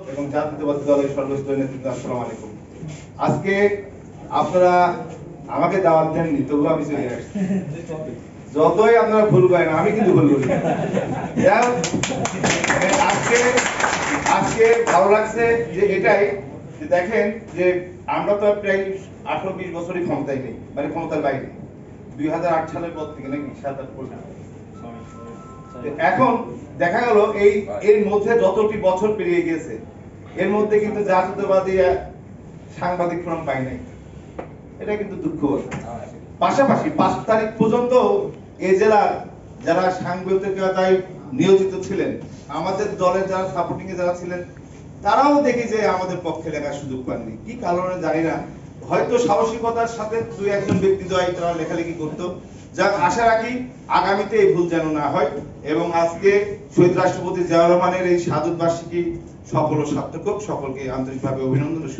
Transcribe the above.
এবং জাতীয়তাবাদী দলের সর্বস্তরের নেতৃত্ব, আসসালামু আলাইকুম। আজকে আপনারা আমাকে দাওয়াত দেননি তবু আমি চলে আসছি। যতই আপনারা ভুল করেন, আমি কিন্তু ভুল করি। আজকে আজকে ভালো লাগছে যে এটাই, যে দেখেন যে আমরা তো প্রায় আঠারো বিশ বছরই ক্ষমতায় নেই মানে ক্ষমতার বাইরে। দুই হাজার আট সালের পর থেকে নাকি সাত আট বছর তো এখন দেখা গেল এই এর মধ্যে যতটি বছর পেরিয়ে গেছে এর মধ্যে কিন্তু জাতীয়তাবাদী সাংবাদিক ফোরাম পাই নাই। এটা কিন্তু দুঃখ পাশাপাশি পাঁচ তারিখ পর্যন্ত এই জেলার যারা সাংবাদিকতায় নিয়োজিত ছিলেন আমাদের দলের যারা সাপোর্টিং এ যারা ছিলেন তারাও দেখি যে আমাদের পক্ষে লেখার সুযোগ পাননি। কি কারণে জানি না। হয়তো সাহসিকতার সাথে দুই একজন ব্যক্তি দয় তারা লেখালেখি করতো। যাক, আশা রাখি আগামীতে এই ভুল যেন না হয় এবং আজকে শহীদ রাষ্ট্রপতি জিয়াউর রহমানের এই সাধুবার্ষিকী সফল ও সার্থক। সকলকে আন্তরিকভাবে অভিনন্দন ও